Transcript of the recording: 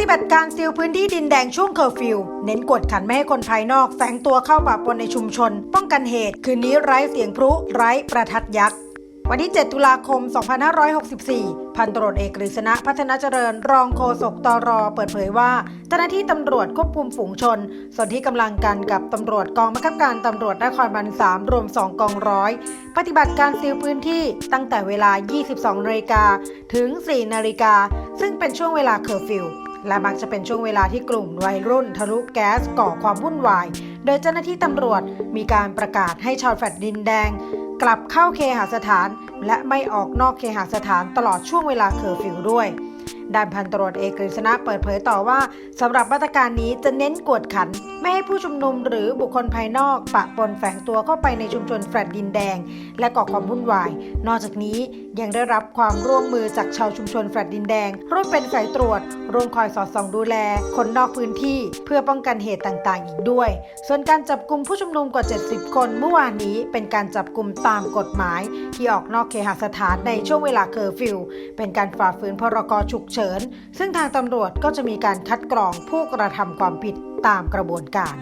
ฏิบัติการซีลพื้นที่ดินแดงช่วงเคอร์ฟิว เน้นกดขันไม่ให้คนภายนอกแฝงตัวเข้าปะปนในชุมชน ป้องกันเหตุ คืนนี้ไร้เสียงพลุไร้ประทัดยักษ์วันที่ 7 ตุลาคม 2564 พันตรวจเอกกฤษณะพัฒนาเจริญ รองโฆษกตร เปิดเผยว่าเจ้าหน้าที่ตำรวจควบคุมฝูงชน ส่วนที่กำลังกันกับตำรวจกองบังคับการตำรวจนครบาล3รวม 2 กองร้อย ปฏิบัติการซีลพื้นที่ตั้งแต่เวลา 22นาฬิกาถึง 4นาฬิกาซึ่งเป็นช่วงเวลาเคอร์ฟิว และมักจะเป็นช่วงเวลาที่กลุ่มวัยรุ่นทะลุแก๊สก่อความวุ่นวาย โดยเจ้าหน้าที่ตำรวจมีการประกาศให้ชาวแฟลตดินแดง กลับเข้าเคหสถาน และไม่ออกนอกเคหสถานตลอดช่วงเวลาเคอร์ฟิวด้วยด้านพันตรวจเอกกฤษณะเปิดเผยต่อว่าสำหรับมาตรการนี้จะเน้นกวดขัน ไม่ให้ผู้ชุมนุมหรือบุคคลภายนอกปะปนแฝงตัวเข้าไปในชุมชนแฟลตดินแดง และก่อความวุ่นวาย นอกจากนี้ยังได้รับความร่วมมือจากชาวชุมชนแฟลตดินแดง ร่วมเป็นสายตรวจร่วมคอยสอดส่องดูแล คนนอกพื้นที่ เพื่อป้องกันเหตุต่างๆ อีกด้วย ส่วนการจับกลุ่มผู้ชุมนุมกว่า 70 คนเมื่อวานนี้เป็นการจับกลุ่มตามกฎหมาย ที่ออกนอกเคหสถานในช่วงเวลาเคอร์ฟิว เป็นการฝ่าฝืนพรกฉุกเฉิน ซึ่งทางตำรวจก็จะมีการคัดกรองผู้กระทำความผิดตามกระบวนการ